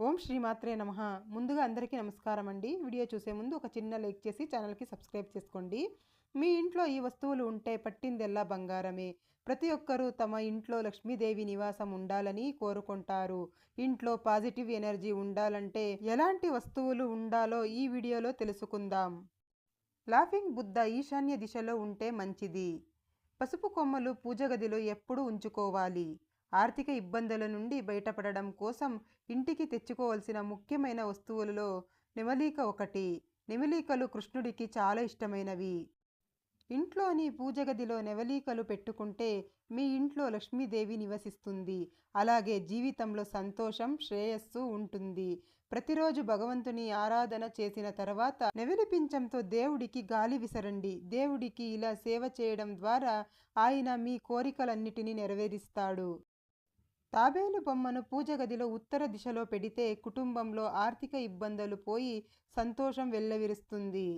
ఓం శ్రీమాత్రే నమ. ముందుగా అందరికీ నమస్కారం అండి. వీడియో చూసే ముందు ఒక చిన్న లైక్ చేసి ఛానల్కి సబ్స్క్రైబ్ చేసుకోండి. మీ ఇంట్లో ఈ వస్తువులు ఉంటే పట్టిందెల్లా బంగారమే. ప్రతి ఒక్కరూ తమ ఇంట్లో లక్ష్మీదేవి నివాసం ఉండాలని కోరుకుంటారు. ఇంట్లో పాజిటివ్ ఎనర్జీ ఉండాలంటే ఎలాంటి వస్తువులు ఉండాలో ఈ వీడియోలో తెలుసుకుందాం. లాఫింగ్ బుద్ధ ఈశాన్య దిశలో ఉంటే మంచిది. పసుపు కొమ్మలు పూజ గదిలో ఎప్పుడు ఉంచుకోవాలి. ఆర్థిక ఇబ్బందుల నుండి బయటపడడం కోసం ఇంటికి తెచ్చుకోవాల్సిన ముఖ్యమైన వస్తువులలో నెమలిక ఒకటి. నెమలికలు కృష్ణుడికి చాలా ఇష్టమైనవి. ఇంట్లోని పూజగదిలో నెవలీకలు పెట్టుకుంటే మీ ఇంట్లో లక్ష్మీదేవి నివసిస్తుంది. అలాగే జీవితంలో సంతోషం శ్రేయస్సు ఉంటుంది. ప్రతిరోజు భగవంతుని ఆరాధన చేసిన తర్వాత నెవలిపించంతో దేవుడికి గాలి విసరండి. దేవుడికి ఇలా సేవ చేయడం ద్వారా ఆయన మీ కోరికలన్నిటినీ నెరవేరుస్తాడు. తాబేలు బొమ్మను పూజ గదిలో ఉత్తర దిశలో పెడితే కుటుంబంలో ఆర్థిక ఇబ్బందులు పోయి సంతోషం వెల్లవిరుస్తుంది.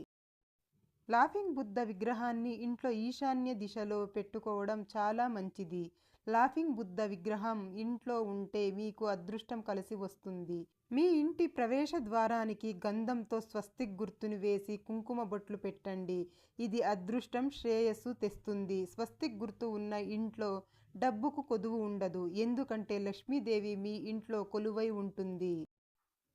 లాఫింగ్ బుద్ధ విగ్రహాన్ని ఇంట్లో ఈశాన్య దిశలో పెట్టుకోవడం చాలా మంచిది. లాఫింగ్ బుద్ధ విగ్రహం ఇంట్లో ఉంటే మీకు అదృష్టం కలిసి వస్తుంది. మీ ఇంటి ప్రవేశ ద్వారానికి గంధంతో స్వస్తిక్ గుర్తును వేసి కుంకుమ బొట్లు పెట్టండి. ఇది అదృష్టం శ్రేయస్సు తెస్తుంది. స్వస్తిక్ గుర్తు ఉన్న ఇంట్లో డబ్బుకు కొదువు ఉండదు. ఎందుకంటే లక్ష్మీదేవి మీ ఇంట్లో కొలువై ఉంటుంది.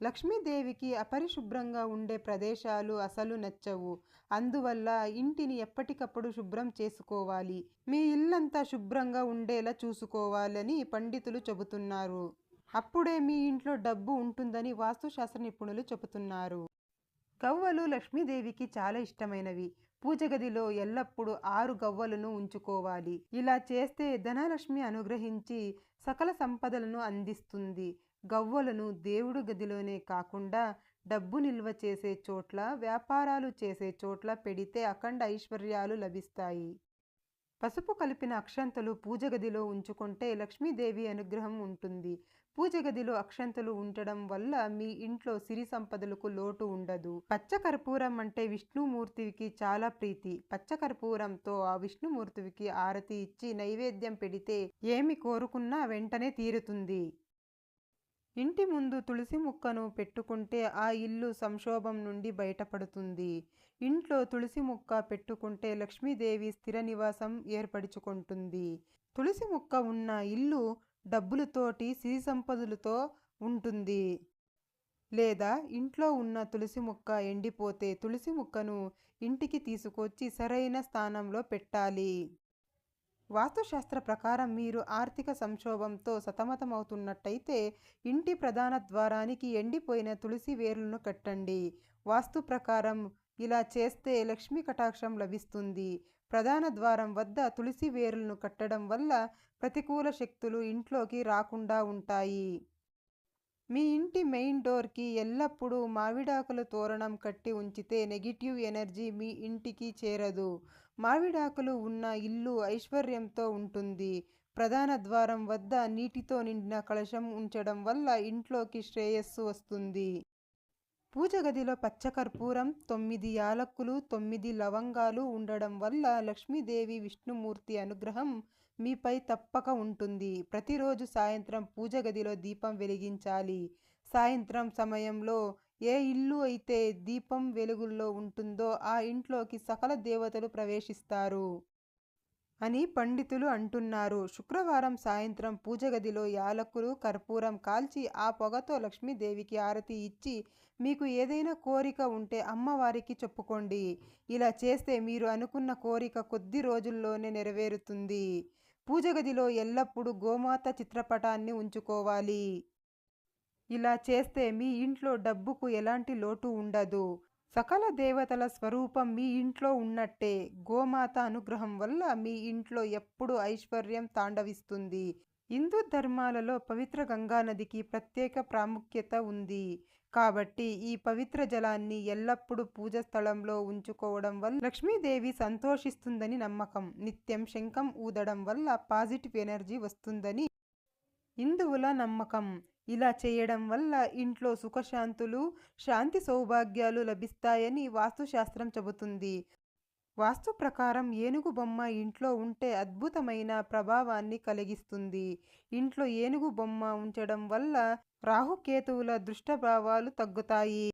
లక్ష్మీదేవికి అపరిశుభ్రంగా ఉండే ప్రదేశాలు అసలు నచ్చవు. అందువల్ల ఇంటిని ఎప్పటికప్పుడు శుభ్రం చేసుకోవాలి. మీ ఇల్లంతా శుభ్రంగా ఉండేలా చూసుకోవాలని పండితులు చెబుతున్నారు. అప్పుడే మీ ఇంట్లో డబ్బు ఉంటుందని వాస్తుశాస్త్ర నిపుణులు చెబుతున్నారు. గవ్వలు లక్ష్మీదేవికి చాలా ఇష్టమైనవి. పూజ గదిలో ఎల్లప్పుడూ ఆరు గవ్వలను ఉంచుకోవాలి. ఇలా చేస్తే ధనలక్ష్మి అనుగ్రహించి సకల సంపదలను అందిస్తుంది. గవ్వలను దేవుడు గదిలోనే కాకుండా డబ్బు నిల్వ చేసే చోట్ల వ్యాపారాలు చేసే చోట్ల పెడితే అఖండ ఐశ్వర్యాలు లభిస్తాయి. పసుపు కలిపిన అక్షంతలు పూజ గదిలో ఉంచుకుంటే లక్ష్మీదేవి అనుగ్రహం ఉంటుంది. పూజ గదిలో అక్షంతలు ఉండడం వల్ల మీ ఇంట్లో సిరి సంపదలకు లోటు ఉండదు. పచ్చ కర్పూరం అంటే విష్ణుమూర్తికి చాలా ప్రీతి. పచ్చ కర్పూరంతో ఆ విష్ణుమూర్తికి ఆరతి ఇచ్చి నైవేద్యం పెడితే ఏమి కోరుకున్నా వెంటనే తీరుతుంది. ఇంటి ముందు తులసి ముక్కను పెట్టుకుంటే ఆ ఇల్లు సంక్షోభం నుండి బయటపడుతుంది. ఇంట్లో తులసి ముక్క పెట్టుకుంటే లక్ష్మీదేవి స్థిర నివాసం ఏర్పడుచుకుంటుంది. తులసి ముక్క ఉన్న ఇల్లు డబ్బులతోటి సిరి సంపదలతో ఉంటుంది. లేదా ఇంట్లో ఉన్న తులసి ముక్క ఎండిపోతే తులసి ముక్కను ఇంటికి తీసుకొచ్చి సరైన స్థానంలో పెట్టాలి. వాస్తుశాస్త్ర ప్రకారం మీరు ఆర్థిక సంక్షోభంతో సతమతమవుతున్నట్టయితే ఇంటి ప్రధాన ద్వారానికి ఎండిపోయిన తులసి వేర్లను కట్టండి. వాస్తు ప్రకారం ఇలా చేస్తే లక్ష్మీ కటాక్షం లభిస్తుంది. ప్రధాన ద్వారం వద్ద తులసి వేరులను కట్టడం వల్ల ప్రతికూల శక్తులు ఇంట్లోకి రాకుండా ఉంటాయి. మీ ఇంటి మెయిన్ డోర్కి ఎల్లప్పుడూ మావిడాకులు తోరణం కట్టి ఉంచితే నెగిటివ్ ఎనర్జీ మీ ఇంటికి చేరదు. మావిడాకులు ఉన్న ఇల్లు ఐశ్వర్యంతో ఉంటుంది. ప్రధాన ద్వారం వద్ద నీటితో నిండిన కలశం ఉంచడం వల్ల ఇంట్లోకి శ్రేయస్సు వస్తుంది. పూజ గదిలో పచ్చకర్పూరం తొమ్మిది యాలక్కులు తొమ్మిది లవంగాలు ఉండడం వల్ల లక్ష్మీదేవి విష్ణుమూర్తి అనుగ్రహం మీపై తప్పక ఉంటుంది. ప్రతిరోజు సాయంత్రం పూజ గదిలో దీపం వెలిగించాలి. సాయంత్రం సమయంలో ఏ ఇల్లు అయితే దీపం వెలుగుల్లో ఉంటుందో ఆ ఇంట్లోకి సకల దేవతలు ప్రవేశిస్తారు అని పండితులు అంటున్నారు. శుక్రవారం సాయంత్రం పూజ గదిలో యాలకులు కర్పూరం కాల్చి ఆ పొగతో లక్ష్మీదేవికి ఆరతి ఇచ్చి మీకు ఏదైనా కోరిక ఉంటే అమ్మవారికి చెప్పుకోండి. ఇలా చేస్తే మీరు అనుకున్న కోరిక కొద్ది రోజుల్లోనే నెరవేరుతుంది. పూజ గదిలో ఎల్లప్పుడూ గోమాత చిత్రపటాన్ని ఉంచుకోవాలి. ఇలా చేస్తే మీ ఇంట్లో డబ్బుకు ఎలాంటి లోటు ఉండదు. సకల దేవతల స్వరూపం మీ ఇంట్లో ఉన్నట్టే. గోమాత అనుగ్రహం వల్ల మీ ఇంట్లో ఎప్పుడు ఐశ్వర్యం తాండవిస్తుంది. హిందూ ధర్మాలలో పవిత్ర గంగానదికి ప్రత్యేక ప్రాముఖ్యత ఉంది. కాబట్టి ఈ పవిత్ర జలాన్ని ఎల్లప్పుడూ పూజ స్థలంలో ఉంచుకోవడం వల్ల లక్ష్మీదేవి సంతోషిస్తుందని నమ్మకం. నిత్యం శంఖం ఊదడం వల్ల పాజిటివ్ ఎనర్జీ వస్తుందని హిందువుల నమ్మకం. ఇలా చేయడం వల్ల ఇంట్లో సుఖశాంతులు శాంతి సౌభాగ్యాలు లభిస్తాయని వాస్తుశాస్త్రం చెబుతుంది. వాస్తు ప్రకారం ఏనుగు బొమ్మ ఇంట్లో ఉంటే అద్భుతమైన ప్రభావాన్ని కలిగిస్తుంది. ఇంట్లో ఏనుగు బొమ్మ ఉంచడం వల్ల రాహుకేతువుల దుష్టభావాలు తగ్గుతాయి.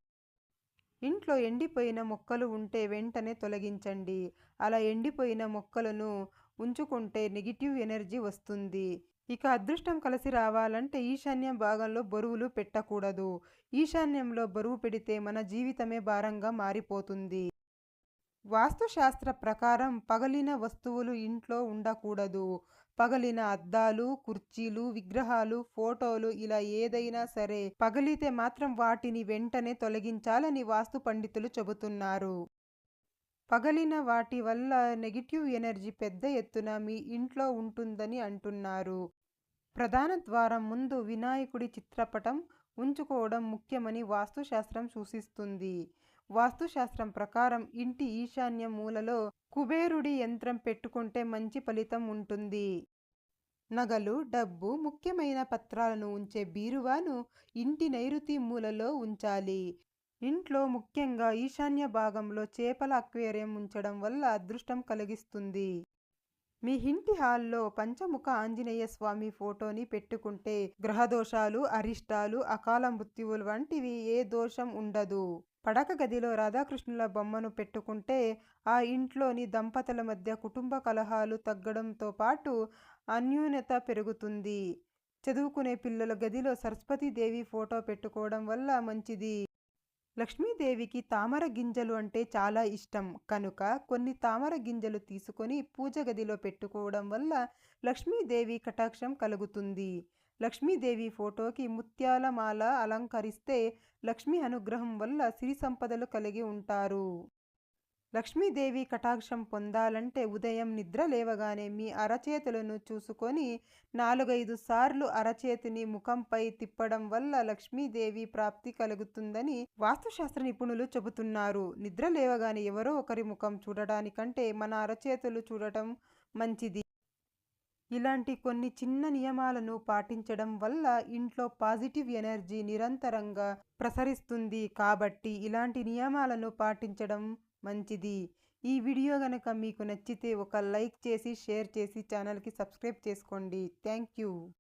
ఇంట్లో ఎండిపోయిన మొక్కలు ఉంటే వెంటనే తొలగించండి. అలా ఎండిపోయిన మొక్కలను ఉంచుకుంటే నెగిటివ్ ఎనర్జీ వస్తుంది. ఇక అదృష్టం కలిసి రావాలంటే ఈశాన్యం భాగంలో బరువులు పెట్టకూడదు. ఈశాన్యంలో బరువు పెడితే మన జీవితమే భారంగా మారిపోతుంది. వాస్తుశాస్త్ర ప్రకారం పగలిన వస్తువులు ఇంట్లో ఉండకూడదు. పగలిన అద్దాలు కుర్చీలు విగ్రహాలు ఫోటోలు ఇలా ఏదైనా సరే పగలితే మాత్రం వాటిని వెంటనే తొలగించాలని వాస్తు పండితులు చెబుతున్నారు. పగలిన వాటి వల్ల నెగిటివ్ ఎనర్జీ పెద్ద ఎత్తున మీ ఇంట్లో ఉంటుందని అంటున్నారు. ప్రధాన ద్వారం ముందు వినాయకుడి చిత్రపటం ఉంచుకోవడం ముఖ్యమని వాస్తుశాస్త్రం సూచిస్తుంది. వాస్తుశాస్త్రం ప్రకారం ఇంటి ఈశాన్య మూలలో కుబేరుడి యంత్రం పెట్టుకుంటే మంచి ఫలితం ఉంటుంది. నగలు డబ్బు ముఖ్యమైన పత్రాలను ఉంచే బీరువాను ఇంటి నైరుతి మూలలో ఉంచాలి. ఇంట్లో ముఖ్యంగా ఈశాన్య భాగంలో చేపల అక్వేరియం ఉంచడం వల్ల అదృష్టం కలిగిస్తుంది. మీ ఇంటి హాల్లో పంచముఖ ఆంజనేయ స్వామి ఫోటోని పెట్టుకుంటే గ్రహదోషాలు అరిష్టాలు అకాల మృత్యువులు వంటివి ఏ దోషం ఉండదు. పడక గదిలో రాధాకృష్ణుల బొమ్మను పెట్టుకుంటే ఆ ఇంట్లోని దంపతుల మధ్య కుటుంబ కలహాలు తగ్గడంతో పాటు అన్యూన్యత పెరుగుతుంది. చదువుకునే పిల్లల గదిలో సరస్వతీదేవి ఫోటో పెట్టుకోవడం వల్ల మంచిది. లక్ష్మీదేవికి తామర గింజలు అంటే చాలా ఇష్టం. కనుక కొన్ని తామర గింజలు తీసుకొని పూజ గదిలో పెట్టుకోవడం వల్ల లక్ష్మీదేవి కటాక్షం కలుగుతుంది. లక్ష్మీదేవి ఫోటోకి ముత్యాల మాల అలంకరిస్తే లక్ష్మీ అనుగ్రహం వల్ల సిరి సంపదలు కలిగి ఉంటారు. లక్ష్మీదేవి కటాక్షం పొందాలంటే ఉదయం నిద్ర లేవగానే మీ అరచేతులను చూసుకొని నాలుగైదు సార్లు అరచేతిని ముఖంపై తిప్పడం వల్ల లక్ష్మీదేవి ప్రాప్తి కలుగుతుందని వాస్తుశాస్త్ర నిపుణులు చెబుతున్నారు. నిద్ర లేవగానే ఎవరో ఒకరి ముఖం చూడడానికంటే మన అరచేతులు చూడటం మంచిది. ఇలాంటి కొన్ని చిన్న నియమాలను పాటించడం వల్ల ఇంట్లో పాజిటివ్ ఎనర్జీ నిరంతరంగా ప్రసరిస్తుంది. కాబట్టి ఇలాంటి నియమాలను పాటించడం మంచిది. ఈ వీడియో కనుక మీకు నచ్చితే ఒక లైక్ చేసి షేర్ చేసి ఛానల్కి సబ్స్క్రైబ్ చేసుకోండి. Thank you.